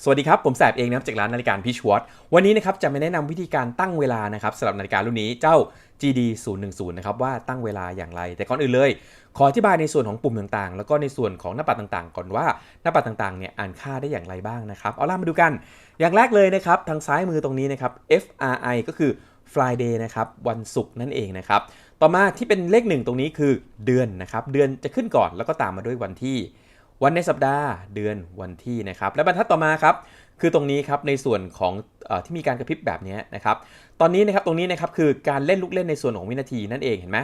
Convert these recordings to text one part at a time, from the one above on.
สวัสดีครับ ผมแสบเองนะครับจากร้านนาฬิกาพิชวอตวันนี้นะครับจะมาแนะนำวิธีการตั้งเวลานะครับสำหรับนาฬิการุ่นนี้เจ้า GD 0 1 0นะครับว่าตั้งเวลาอย่างไร แต่ก่อนอื่นเลย ขออธิบายในส่วนของปุ่มต่างๆ แล้วก็ในส่วนของหน้าปัดต่างๆ ก่อนว่าหน้าปัดต่างๆเนี่ยอ่านค่าได้อย่างไรบ้างนะครับเอาล่ะมาดูกัน อย่างแรกเลยนะครับทางซ้ายมือตรงนี้นะครับ FRI ก็คือ Friday นะครับวันศุกร์นั่นเองนะครับต่อมาที่เป็นเลขหนึ่งตรงนี้คือเดือนนะครับเดือนจะขึ้นก่อนแล้วก็ตามมาด้วยวันที่ วันในสัปดาห์เดือนวันที่นะครับ และบรรทัดต่อมาครับคือตรงนี้ครับในส่วนของออที่มีการกระพริบแบบนี้นะครับ ตอนนี้นะครับตรงนี้นะครับคือการเล่นลูกเล่นในส่วนของวินาทีนั่นเองเห็นไหม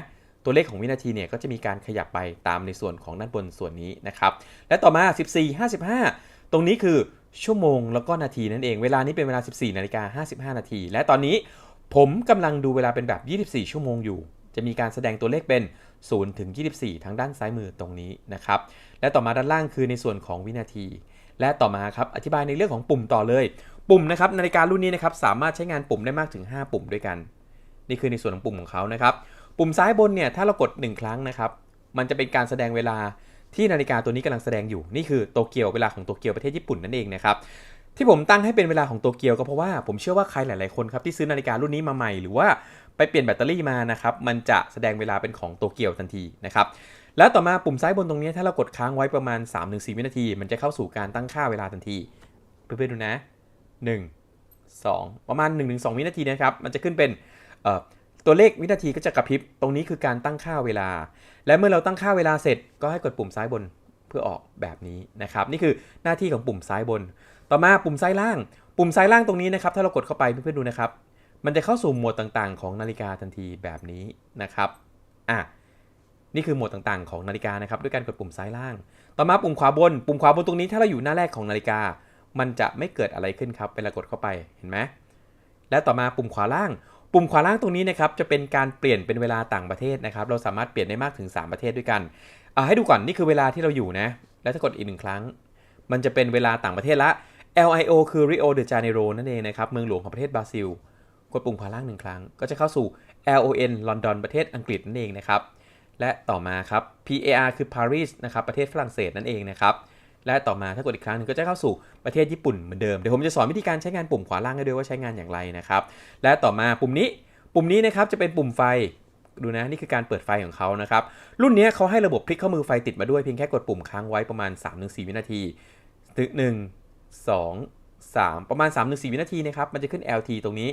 ตัวเลขของวินาทีเนี่ยก็จะมีการขยับไปตามในส่วนของด้านบนส่วนนี้นะครับ และต่อมา 14 55 ตรงนี้คือชั่วโมงแล้วก็นาทีนั่นเอง เวลานี้เป็นเวลา 14นาฬิกา55 นาที และตอนนี้ผมกำลังดูเวลาเป็นแบบ 24 ชั่วโมงอยู่ จะมีการแสดงตัวเลขเป็น 0 ถึง 24 ทางด้านซ้ายมือตรงนี้นะครับ และต่อมาด้านล่างคือในส่วนของวินาที และต่อมาครับอธิบายในเรื่องของปุ่มต่อเลย ปุ่มนะครับนาฬิการุ่นนี้นะครับสามารถใช้งานปุ่มได้มากถึง 5 ปุ่มด้วยกัน นี่คือในส่วนของปุ่มของเขานะครับ ปุ่มซ้ายบนเนี่ยถ้าเรากด 1 ครั้งนะครับมันจะเป็นการแสดงเวลาที่นาฬิกาตัวนี้กำลังแสดงอยู่นี่คือโตเกียวเวลาของโตเกียวประเทศญี่ปุ่นนั่นเองนะครับที่ผมตั้งให้เป็นเวลาของโตเกียวก็เพราะว่าผมเชื่อว่าใครหลาย ๆ คนครับที่ซื้อนาฬิการุ่นนี้มาใหม่หรือว่า ไปเปลี่ยนแบตเตอรี่มานะครับ มันจะแสดงเวลาเป็นของโตเกียวทันทีนะครับ แล้วต่อมาปุ่มซ้ายบนตรงนี้ถ้าเรากดค้างไว้ประมาณ 3-4 วินาที มันจะเข้าสู่การตั้งค่าเวลาทันที เพื่อนๆดูนะ 1 2 ประมาณ 1-2 วินาทีนะครับ มันจะขึ้นเป็นตัวเลขวินาทีก็จะกระพริบ ตรงนี้คือการตั้งค่าเวลา และเมื่อเราตั้งค่าเวลาเสร็จ ก็ให้กดปุ่มซ้ายบนเพื่อออกแบบนี้นะครับ นี่คือหน้าที่ของปุ่มซ้ายบน ต่อมาปุ่มซ้ายล่าง ปุ่มซ้ายล่างตรงนี้นะครับ ถ้าเรากดเข้าไปเพื่อนๆดูนะครับ มันจะเข้าสู่หมวดต่างๆ ของนาฬิกาทันทีแบบนี้นะครับอะนี่คือหมวดต่างๆ ของนาฬิกานะครับด้วยการกดปุ่มซ้ายล่าง ต่อมาปุ่มขวาบน ปุ่มขวาบนตรงนี้ถ้าเราอยู่หน้าแรกของนาฬิกา มันจะไม่เกิดอะไรขึ้นครับเวลากดเข้าไปเห็นไหมและต่อมาปุ่มขวาล่าง ปุ่มขวาล่างตรงนี้นะครับจะเป็นการเปลี่ยนเป็นเวลาต่างประเทศนะครับ เราสามารถเปลี่ยนได้มากถึง 3 ประเทศด้วยกันเอาให้ดูก่อนนี่คือเวลาที่เราอยู่นะ แล้วถ้ากดอีกหนึ่งครั้ง มันจะเป็นเวลาต่างประเทศละ LIO คือ Rio de Janeiro นั่นเองนะครับเมืองหลวงของประเทศบราซิล กดปุ่มขวาล่างหนึ่งครั้ง ก็จะเข้าสู่ LON ลอนดอนประเทศอังกฤษนั่นเองนะครับ และต่อมาครับ PAR คือ Paris นะครับประเทศฝรั่งเศสนั่นเองนะครับ และต่อมาถ้ากดอีกครั้งหนึงก็จะเข้าสู่ประเทศญี่ปุ่นเหมือนเดิม เดี๋ยวผมจะสอนวิธีการใช้งานปุ่มขวาล่างให้ด้วยว่าใช้งานอย่างไรนะครับ และต่อมาปุ่มนี้ ปุ่มนี้นะครับจะเป็นปุ่มไฟ ดูนะนี่คือการเปิดไฟของเขานะครับ รุ่นนี้เขาให้ระบบพลิกข้อมือไฟติดมาด้วยเพียงแค่กดปุ่มค้างไว้ประมาณ 3-4 วินาทีถึง1 2 3 ประมาณ 3-4 วินาทีนะครับ มันจะขึ้น LT ตรงนี้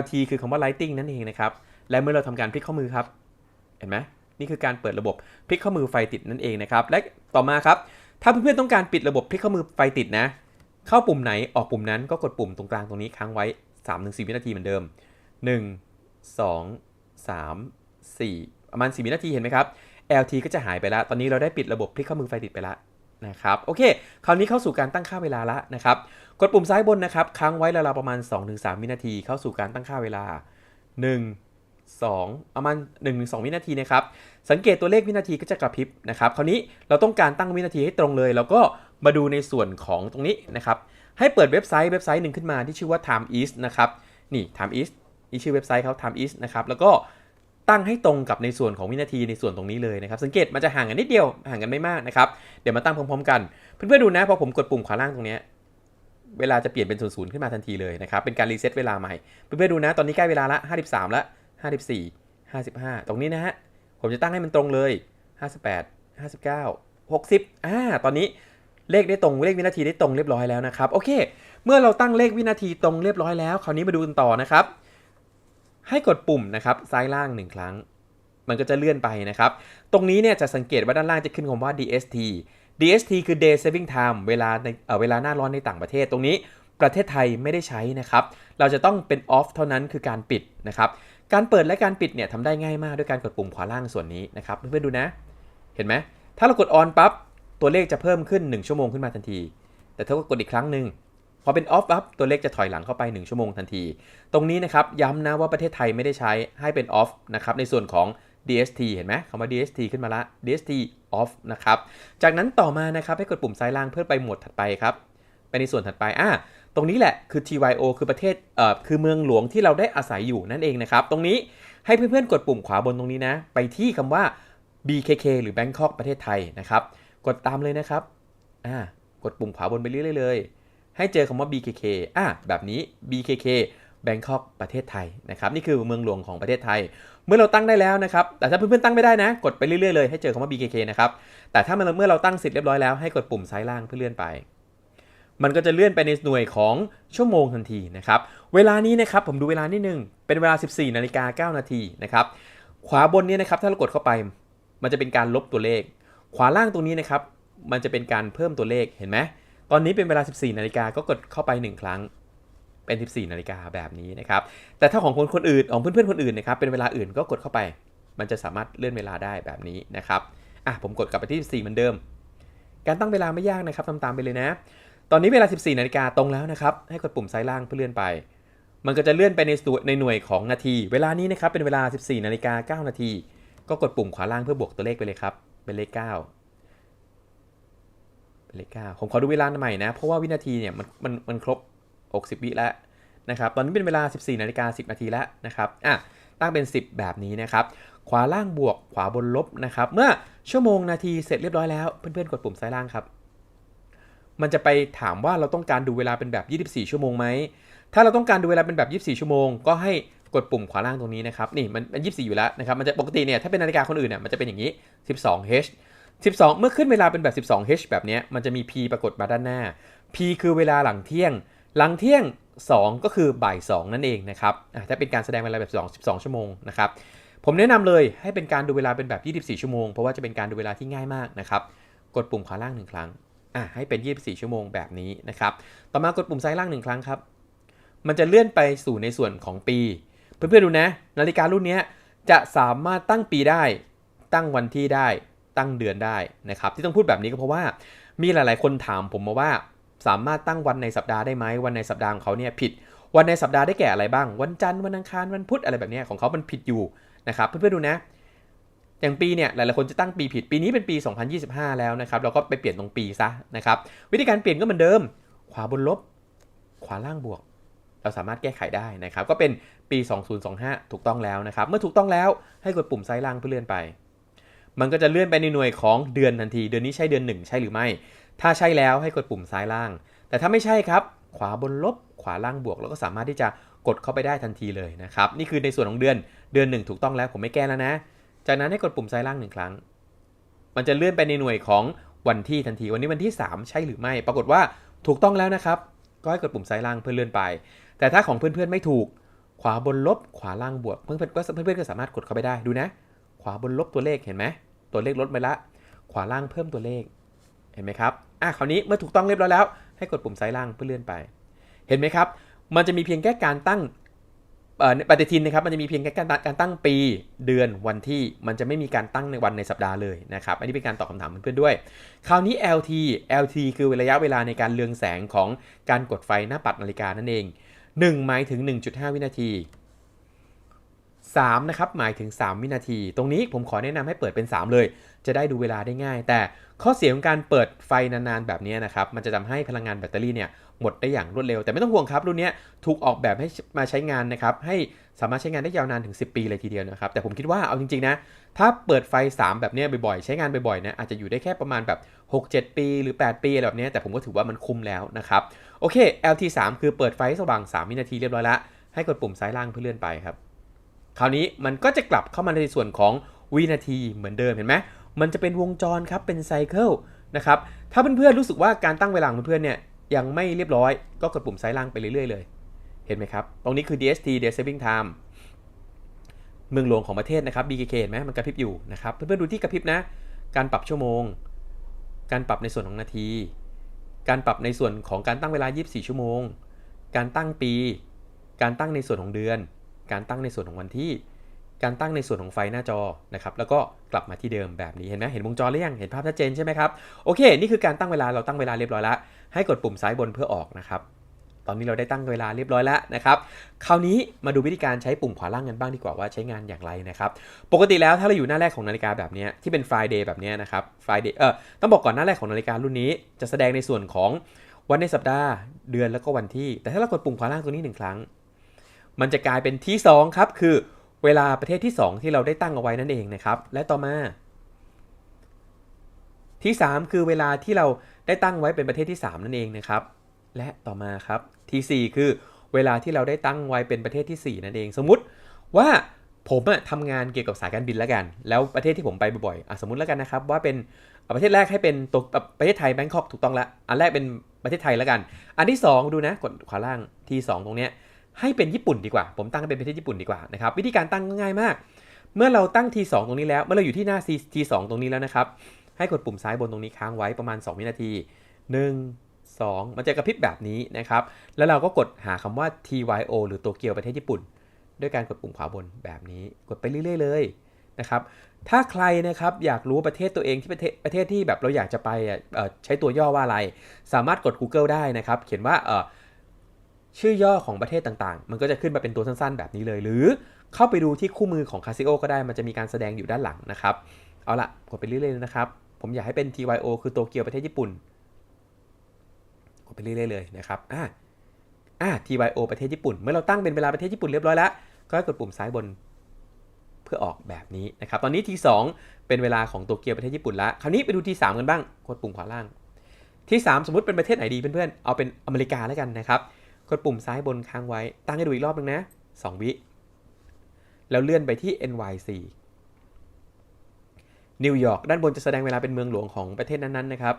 LT คือคำว่า lighting นั่นเองนะครับ และเมื่อเราทำการพลิกข้อมือครับ เห็นไหมนี่คือการเปิดระบบพลิกข้อมือไฟติดนั่นเองนะครับ และต่อมาครับ ถ้าเพื่อนๆต้องการปิดระบบพลิกข้อมือไฟติดนะ เข้าปุ่มไหนออกปุ่มนั้นก็กดปุ่มตรงกลางตรงนี้ค้างไว้ 3-4 วินาทีเหมือนเดิม 1 2 3 4ประมาณ4วินาทีเห็นไหมครับ LT ก็จะหายไปแล้ว ตอนนี้เราได้ปิดระบบพลิกข้อมือไฟติดไปแล้ว นะครับโอเค คราวนี้เข้าสู่การตั้งค่าเวลาละนะครับกดปุ่มซ้ายบนนะครับค้างไว้ราวๆประมาณ 2-3 วินาที เข้าสู่การตั้งค่าเวลา 1 2ประมาณ1-2 วินาทีนะครับสังเกตตัวเลขวินาทีก็จะกระพริบนะครับคราวนี้เราต้องการตั้งวินาทีให้ตรงเลยเราก็มาดูในส่วนของตรงนี้นะครับให้เปิดเว็บไซต์เว็บไซต์หนึ่งขึ้นมาที่ชื่อว่า Time East นะครับนี่ Time East นี่ชื่อเว็บไซต์เขา Time East นะครับแล้วก็ ตั้งให้ตรงกับในส่วนของวินาทีในส่วนตรงนี้เลยนะครับ สังเกตมันจะห่างกันนิดเดียวห่างกันไม่มากนะครับ เดี๋ยวมาตั้งพร้อมๆกัน เพื่อนๆดูนะพอผมกดปุ่มขวาล่างตรงนี้เวลาจะเปลี่ยนเป็นศูนย์ศูนย์ขึ้นมาทันทีเลยนะครับ เป็นการรีเซ็ตเวลาใหม่ เพื่อนๆดูนะตอนนี้ใกล้เวลาละ 53 ละ 54 55 ตรงนี้นะฮะ ผมจะตั้งให้มันตรงเลย 58 59 60อ่าตอนนี้เลขได้ตรงเลขวินาทีได้ตรงเรียบร้อยแล้วนะครับ โอเค เมื่อเราตั้งเลขวินาทีตรงเรียบร้อยแล้ว คราวนี้มาดูกันต่อนะครับ ให้กดปุ่มนะครับซ้ายล่าง 1 ครั้ง มันก็จะเลื่อนไปนะครับ ตรงนี้เนี่ยจะสังเกตว่าด้านล่างจะขึ้นคำว่า DST DST คือ Day Saving Time เวลาในเเวลาหน้าร้อนในต่างประเทศ ตรงนี้ประเทศไทยไม่ได้ใช้นะครับ เราจะต้องเป็น off เท่านั้นคือการปิดนะครับ การเปิดและการปิดเนี่ยทำได้ง่ายมากด้วยการกดปุ่มขวาล่างส่วนนี้นะครับเพื่อนๆดูนะ เห็นไหมถ้าเรากด on ปั๊บตัวเลขจะเพิ่มขึ้น 1 ชั่วโมงขึ้นมาทันที แต่ถ้าเรากดอีกครั้งหนึ่ง พอเป็น off ปั๊บตัวเลขจะถอยหลังเข้าไป 1 ชั่วโมงทันที ตรงนี้นะครับย้ำนะว่าประเทศไทยไม่ได้ใช้ให้เป็น off นะครับในส่วนของ DST เห็นไหมคำว่า DST ขึ้นมาละ DST off นะครับ จากนั้นต่อมานะครับให้กดปุ่มซ้ายล่างเพื่อไปหมวดถัดไปครับ ไปในส่วนถัดไป อ่าตรงนี้แหละคือ TYO คือประเทศ เอ่อ คือเมืองหลวงที่เราได้อาศัยอยู่นั่นเองนะครับ ตรงนี้ให้เพื่อนๆ กดปุ่มขวาบนตรงนี้นะ ไปที่คำว่า BKK หรือ Bangkok ประเทศไทยนะครับ กดตามเลยนะครับ อ่า กดปุ่มขวาบนไปเรื่อยๆเลย ให้เจอคำว่า BKK อะแบบนี้ BKK Bangkok ประเทศไทยนะครับนี่คือเมืองหลวงของประเทศไทย เมื่อเราตั้งได้แล้วนะครับแต่ถ้าเพื่อนๆตั้งไม่ได้นะ กดไปเรื่อยๆเลยให้เจอคำว่า BKK นะครับแต่ถ้าเมื่อเราตั้งเสร็จเรียบร้อยแล้วให้กดปุ่มซ้ายล่างเพื่อเลื่อนไป มันก็จะเลื่อนไปในหน่วยของชั่วโมงทันทีนะครับเวลานี้นะครับผมดูเวลานิดนึงเป็นเวลา 14นาฬิกา9นาทีนะครับขวาบนนี้นะครับถ้าเรากดเข้าไป มันจะเป็นการลบตัวเลข ขวาล่างตรงนี้นะครับมันจะเป็นการเพิ่มตัวเลขเห็นไหม ตอนนี้เป็นเวลา 14 นาฬิกาก็กดเข้าไป 1 ครั้ง เป็น 14 นาฬิกาแบบนี้นะครับ แต่ถ้าของคนคนอื่นของเพื่อนๆคนอื่นนะครับ เป็นเวลาอื่นก็กดเข้าไป มันจะสามารถเลื่อนเวลาได้แบบนี้นะครับ อะผมกดกลับไปที่ 14 เหมือนเดิม การตั้งเวลาไม่ยากนะครับทำตามไปเลยนะ ตอนนี้เวลา 14 นาฬิกาตรงแล้วนะครับ ให้กดปุ่มซ้ายล่างเพื่อเลื่อนไป มันก็จะเลื่อนไปในส่วนในหน่วยของนาที เวลานี้นะครับเป็นเวลา 14 นาฬิกา9นาที ก็กดปุ่มขวาล่างเพื่อบวกตัวเลขไปเลยครับ เป็นเลข 9 เป็นเลข9ผมขอดูเวลาใหม่นะ เพราะว่าวินาทีเนี่ยมันมันมันครบ 60 วิแล้วนะครับตอนนี้เป็นเวลา 14นาฬิกา10 นาทีแล้วนะครับอะตั้งเป็น 10 แบบนี้นะครับ ขวาล่างบวกขวาบนลบนะครับ เมื่อชั่วโมงนาทีเสร็จเรียบร้อยแล้ว เพื่อนๆ กดปุ่มซ้ายล่างครับ มันจะไปถามว่าเราต้องการดูเวลาเป็นแบบ 24 ชั่วโมงไหม ถ้าเราต้องการดูเวลาเป็นแบบ 24 ชั่วโมง ก็ให้กดปุ่มขวาล่างตรงนี้นะครับ นี่มันมัน 24 อยู่แล้วนะครับ มันจะปกติเนี่ยถ้าเป็นนาฬิกาคนอื่นเนี่ยมันจะเป็นอย่างนี้ 12h 12 เมื่อขึ้นเวลาเป็นแบบ 12h แบบนี้มันจะมี p ปรากฏมาด้านหน้า p คือเวลาหลังเที่ยง หลังเที่ยง 2 ก็คือบ่าย 2 นั่นเองนะครับถ้าเป็นการแสดงเวลาแบบ2 12 ชั่วโมงนะครับผมแนะนำเลยให้เป็นการดูเวลาเป็นแบบ 24 ชั่วโมง เพราะว่าจะเป็นการดูเวลาที่ง่ายมากนะครับ กดปุ่มขวาล่างหนึ่งครั้งอะให้เป็น 24 ชั่วโมงแบบนี้นะครับ ต่อมากดปุ่มซ้ายล่างหนึ่งครั้งครับ มันจะเลื่อนไปสู่ในส่วนของปี เพื่อนๆดูนะ นาฬิการุ่นนี้จะสามารถตั้งปีได้ ตั้งวันที่ได้ ตั้งเดือนได้นะครับ ที่ต้องพูดแบบนี้ก็เพราะว่ามีหลาย ๆ คนถามผมมาว่าสามารถตั้งวันในสัปดาห์ได้ไหมวันในสัปดาห์ของเขาเนี่ยผิดวันในสัปดาห์ได้แก่อะไรบ้าง วันจันทร์วันอังคารวันพุธอะไรแบบนี้ของเขามันผิดอยู่นะครับเพื่อนๆดูนะ อย่างปีเนี่ยหลายๆคนจะตั้งปีผิดปีนี้เป็นปี 2025 แล้วนะครับเราก็ไปเปลี่ยนตรงปีซะนะครับวิธีการเปลี่ยนก็เหมือนเดิม ขวาบนลบ ขวาล่างบวก เราสามารถแก้ไขได้นะครับ ก็เป็นปี 2025 ถูกต้องแล้วนะครับ เมื่อถูกต้องแล้วให้กดปุ่มซ้ายล่างเพื่อเลื่อนไป มันก็จะเลื่อนไปในหน่วยของเดือนทันที เดือนนี้ใช่เดือน 1 ใช่หรือไม่ ถ้าใช่แล้วให้กดปุ่มซ้ายล่าง แต่ถ้าไม่ใช่ครับ ขวาบนลบ ขวาล่างบวก แล้วก็สามารถที่จะกดเข้าไปได้ทันทีเลยนะครับ นี่คือในส่วนของเดือน เดือน 1 ถูกต้องแล้ว ผมไม่แก้แล้วนะ จากนั้นให้กดปุ่มซ้ายล่างหนึ่งครั้ง มันจะเลื่อนไปในหน่วยของวันที่ทันที วันนี้วันที่ 3 ใช่หรือไม่ ปรากฏว่าถูกต้องแล้วนะครับ ก็ให้กดปุ่มซ้ายล่างเพื่อเลื่อนไป แต่ถ้าของเพื่อนๆไม่ถูก ขวาบนลบ ขวาล่างบวก เพื่อนๆก็เพื่อนๆก็สามารถกดเข้าไปได้ ดูนะ ขวาบนลบตัวเลขเห็นไหม ตัวเลขลดไปละ ขวาล่างเพิ่มตัวเลข เห็นไหมครับ อะ คราวนี้เมื่อถูกต้องเรียบร้อยแล้ว ให้กดปุ่มซ้ายล่างเพื่อเลื่อนไป เห็นไหมครับ มันจะมีเพียงแค่การตั้งเอ่อปฏิทินนะครับ มันจะมีเพียงแค่การตั้งการตั้งปี เดือน วันที่ มันจะไม่มีการตั้งในวันในสัปดาห์เลยนะครับ อันนี้เป็นการตอบคำถามเพื่อนๆด้วย คราวนี้ LT LT คือระยะเวลาในการเรืองแสงของการกดไฟหน้าปัดนาฬิกานั่นเอง 1 หมายถึง 1.5 วินาที 3นะครับหมายถึง 3 วินาที ตรงนี้ผมขอแนะนำให้เปิดเป็น 3 เลย จะได้ดูเวลาได้ง่าย แต่ข้อเสียของการเปิดไฟนานๆแบบนี้นะครับมันจะทำให้พลังงานแบตเตอรี่เนี่ยหมดได้อย่างรวดเร็ว แต่ไม่ต้องห่วงครับรุ่นนี้ถูกออกแบบให้มาใช้งานนะครับให้สามารถใช้งานได้ยาวนานถึง 10 ปีเลยทีเดียวนะครับแต่ผมคิดว่าเอาจริงๆนะถ้าเปิดไฟ 3 แบบนี้บ่อยๆ ใช้งานบ่อยๆนะอาจจะอยู่ได้แค่ประมาณแบบ 6-7 ปีหรือ 8 ปีอะไรแบบนี้แต่ผมก็ถือว่ามันคุ้มแล้วนะครับโอเค LT 3 คือเปิดไฟสว่าง 3 วินาทีเรียบร้อยล้วให้กดปุ่มซ้ายล่างเพื่อเลื่อนไปครับ คราวนี้มันก็จะกลับเข้ามาในส่วนของวินาทีเหมือนเดิมเห็นไหมมันจะเป็นวงจรครับเป็นไซเคิลนะครับถ้าเพื่อนๆรู้สึกว่าการตั้งเวลาของเพื่อนๆเนี่ยยังไม่เรียบร้อยก็กดปุ่มซ้ายล่างไปเรื่อยๆเลย เห็นไหมครับ ตรงนี้คือ DST Day Saving Time เมืองหลวงของประเทศนะครับ BKK เห็นไหมมันกระพริบอยู่นะครับ เพื่อนๆดูที่กระพริบนะ การปรับชั่วโมง การปรับในส่วนของนาที การปรับในส่วนของการตั้งเวลา 24 ชั่วโมง การตั้งปี การตั้งในส่วนของเดือน การตั้งในส่วนของวันที่ การตั้งในส่วนของไฟหน้าจอนะครับ แล้วก็กลับมาที่เดิมแบบนี้ เห็นไหมเห็นวงจรหรือยัง เห็นภาพชัดเจนใช่ไหมครับ โอเค นี่คือการตั้งเวลา เราตั้งเวลาเรียบร้อยแล้ว ให้กดปุ่มซ้ายบนเพื่อออกนะครับ ตอนนี้เราได้ตั้งเวลาเรียบร้อยแล้วนะครับ คราวนี้มาดูวิธีการใช้ปุ่มขวาล่างกันบ้างดีกว่าว่าใช้งานอย่างไรนะครับ ปกติแล้วถ้าเราอยู่หน้าแรกของนาฬิกาแบบนี้ที่เป็น Friday แบบนี้นะครับ Friday เออต้องบอกก่อนหน้าแรกของนาฬิการุ่นนี้ จะแสดงในส่วนของวันในสัปดาห์ เดือนแล้วก็วันที่ แต่ถ้าเรากดปุ่มขวาล่างตัวนี้หนึ่งครั้ง มันจะกลายเป็นที่ 2 ครับ คือเวลาประเทศที่ 2 ที่เราได้ตั้งเอาไว้นั่นเองนะครับ และต่อมา ที่ 3 คือเวลาที่เราได้ตั้งไว้เป็นประเทศที่ 3 นั่นเองนะครับ และต่อมาครับ T4 คือเวลาที่เราได้ตั้งไว้เป็นประเทศที่ 4 นั่นเอง สมมุติว่าผมอะทำงานเกี่ยวกับสายการบินแล้วกัน แล้วประเทศที่ผมไปบ่อยๆอสมมุติแล้วกันนะครับว่าเป็นประเทศแรกให้เป็นตัวประเทศไทยแบงคอกถูกต้องละอันแรกเป็นประเทศไทยแล้วกัน อันที่ 2 ดูนะกดขวาล่าง T2 ตรงเนี้ย ให้เป็นญี่ปุ่นดีกว่า ผมตั้งให้เป็นประเทศญี่ปุ่นดีกว่านะครับวิธีการตั้งก็ง่ายมาก เมื่อเราตั้ง T2 ตรงนี้แล้ว เมื่อเราอยู่ที่หน้า T2 ตรงนี้แล้วนะครับ ให้กดปุ่มซ้ายบนตรงนี้ค้างไว้ประมาณ 2 วินาที 1 2 มันจะกระพริบแบบนี้นะครับ แล้วเราก็กดหาคำว่า TYO หรือโตเกียวประเทศญี่ปุ่น ด้วยการกดปุ่มขวาบนแบบนี้ กดไปเรื่อยๆเลยนะครับ ถ้าใครนะครับอยากรู้ประเทศตัวเองที่ประเทศประเทศที่แบบเราอยากจะไปอะใช้ตัวย่อว่าอะไร สามารถกด Google ได้นะครับ เขียนว่าเออ ชื่อย่อของประเทศต่างๆ มันก็จะขึ้นมาเป็นตัวสั้นๆ แบบนี้เลย หรือเข้าไปดูที่คู่มือของ Casio ก็ได้ มันจะมีการแสดงอยู่ด้านหลังนะครับ เอาละกดไปเรื่อยๆเลยนะครับ ผมอยากให้เป็น TYO คือโตเกียวประเทศญี่ปุ่น กดไปเรื่อยๆเลยนะครับ อ่าอ่า TYO ประเทศญี่ปุ่น เมื่อเราตั้งเป็นเวลาประเทศญี่ปุ่นเรียบร้อยแล้ว ก็ให้กดปุ่มซ้ายบนเพื่อออกแบบนี้นะครับ ตอนนี้ T2 เป็นเวลาของโตเกียวประเทศญี่ปุ่นล้วคราวนี้ไปดู T3 กันบ้าง กดปุ่มขวาล่าง T3 สมมติเป็นประเทศไหนดีเพื่อนๆ เอาเป็นอเมริกาแล้วกันนะครับ กดปุ่มซ้ายบนค้างไว้ ตั้งให้ดูอีกรอบนึงนะ 2 วิ แล้วเลื่อนไปที่ NYC นิวยอร์กด้านบนจะแสดงเวลาเป็นเมืองหลวงของประเทศนั้นๆนะครับ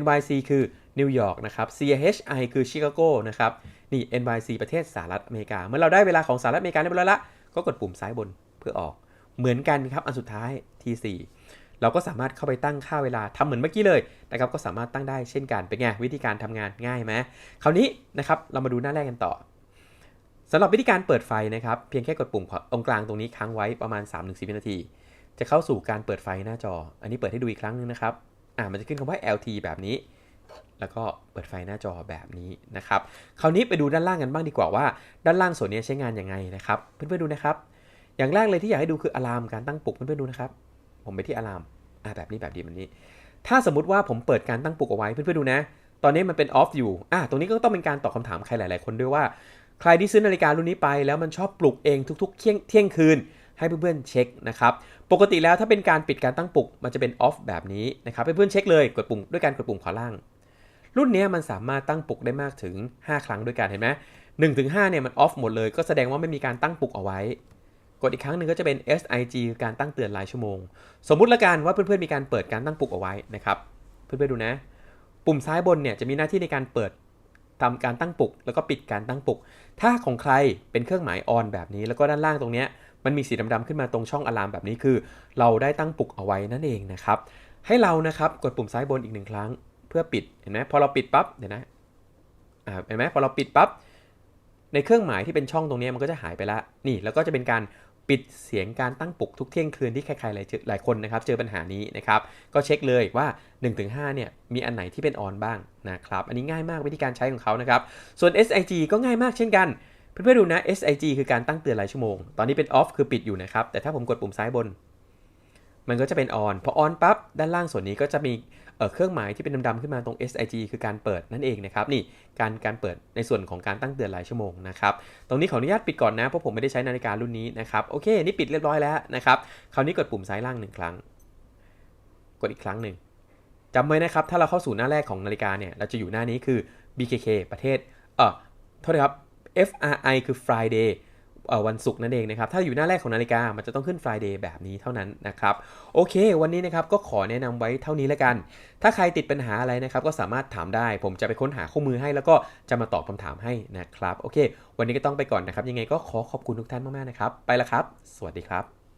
NYC คือนิวยอร์กนะครับ CHI คือชิคาโกนะครับ นี่ NYC ประเทศสหรัฐอเมริกา เมื่อเราได้เวลาของสหรัฐอเมริกาเรียบร้อยละ ก็กดปุ่มซ้ายบนเพื่อออก เหมือนกันครับ อันสุดท้าย T4 เราก็สามารถเข้าไปตั้งค่าเวลาทำเหมือนเมื่อกี้เลยนะครับก็สามารถตั้งได้เช่นกันเป็นไงวิธีการทำงานง่ายไหมคราวนี้นะครับเรามาดูหน้าแรกกันต่อสำหรับวิธีการเปิดไฟนะครับเพียงแค่กดปุ่มตรงกลางตรงนี้ค้างไว้ประมาณ3-4วินาที จะเข้าสู่การเปิดไฟหน้าจอ อันนี้เปิดให้ดูอีกครั้งหนึงนะครับอ่ามันจะขึ้นคำว่า LT แบบนี้ แล้วก็เปิดไฟหน้าจอแบบนี้นะครับคราวนี้ไปดูด้านล่างกันบ้างดีกว่าว่า ด้านล่างส่วนนี้ใช้งานยังไงนะครับ เพื่อนๆดูนะครับ อย่างแรกเลยที่อยากให้ดูคืออะลามการตั้งปลุกเพื่อนๆดูนะครับ ผมไปที่อะลามอ่าแบบนี้แบบนี้แบบนี้ ถ้าสมมติว่าผมเปิดการตั้งปลุกเอาไว้เพื่อนๆดูนะ ตอนนี้มันเป็นออฟอยู่อ่าตรงนี้ก็ต้องเป็นการตอบคำถามใครหลาย ๆ คนด้วยว่า ใครที่ซื้อนาฬิการุ่นนี้ไป แล้วมันชอบปลุกเองทุกๆเที่ยงเที่ยงคืนให้เพื่อนๆเช็คนะครับ ปกติแล้วถ้าเป็นการปิดการตั้งปลุกมันจะเป็นออฟแบบนี้นะครับเพื่อนๆเช็คเลยกดปุ่มด้วยการกดปุ่มขวาล่าง รุ่นนี้มันสามารถตั้งปลุกได้มากถึง 5 ครั้งด้วยกันเห็นไหมหนึ่งถึงห้าเนี่ยมันออฟหมดเลยก็แสดงว่าไม่มีการตั้งปลุกเอาไว้ กดอีกครั้งหนึ่งก็จะเป็น SIG คือการตั้งเตือนรายชั่วโมง สมมุติละกันว่าเพื่อนๆมีการเปิดการตั้งปลุกเอาไว้นะครับ เพื่อนๆดูนะ ปุ่มซ้ายบนเนี่ยจะมีหน้าที่ในการเปิดทำการตั้งปลุก แล้วก็ปิดการตั้งปลุก ถ้าของใครเป็นเครื่องหมายออนแบบนี้ แล้วก็ด้านล่างตรงเนี้ยมันมีสีดำๆขึ้นมาตรงช่องอะลามแบบนี้คือ เราได้ตั้งปลุกเอาไว้นั่นเองนะครับ ให้เรานะครับกดปุ่มซ้ายบนอีกหนึ่งครั้ง เพื่อปิดเห็นไหมพอเราปิดปั๊บเดี๋ยวนะอ่าเห็นไหมพอเราปิดปั๊บในเครื่องหมายที่เป็นช่องตรงนี้มันก็จะหายไปละนี่แล้วก็จะเป็นการ ปิดเสียงการตั้งปลุกทุกเที่ยงคืนที่ใครๆหลายหลายคนนะครับ เจอปัญหานี้นะครับ ก็เช็คเลยว่า 1-5เนี่ยมีอันไหนที่เป็นออนบ้างนะครับ อันนี้ง่ายมากวิธีการใช้ของเขานะครับ ส่วน SIG ก็ง่ายมากเช่นกัน เพื่อนๆดูนะ SIG คือการตั้งเตือนรายชั่วโมง ตอนนี้เป็น off คือปิดอยู่นะครับ แต่ถ้าผมกดปุ่มซ้ายบน มันก็จะเป็น on พอ on ปั๊บด้านล่างส่วนนี้ก็จะมี เเครื่องหมายที่เป็นดำๆขึ้นมาตรง SIG คือการเปิดนั่นเองนะครับนี่การการเปิดในส่วนของการตั้งเตือนรายชั่วโมงนะครับตรงนี้ขออนุญาตปิดก่อนนะเพราะผมไม่ได้ใช้นาฬิการุ่นนี้นะครับโอเคนี่ปิดเรียบร้อยแล้วนะครับคราวนี้กดปุ่มซ้ายล่างหนึ่งครั้ง กดอีกครั้งหนึ่งจำไว้นะครับถ้าเราเข้าสู่หน้าแรกของนาฬิกาเนี่ยเราจะอยู่หน้านี้คือ BKK ประเทศเอ่อโทษนะครับ FRI คือ Friday วันศุกร์นั่นเองนะครับ ถ้าอยู่หน้าแรกของนาฬิกา มันจะต้องขึ้น Friday แบบนี้เท่านั้นนะครับ โอเค วันนี้นะครับก็ขอแนะนำไว้เท่านี้แล้วกัน ถ้าใครติดปัญหาอะไรนะครับ ก็สามารถถามได้ ผมจะไปค้นหาข้อมือให้ แล้วก็จะมาตอบคำถามให้นะครับ โอเค วันนี้ก็ต้องไปก่อนนะครับ ยังไงก็ขอขอบคุณทุกท่านมากๆนะครับ ไปละครับ สวัสดีครับ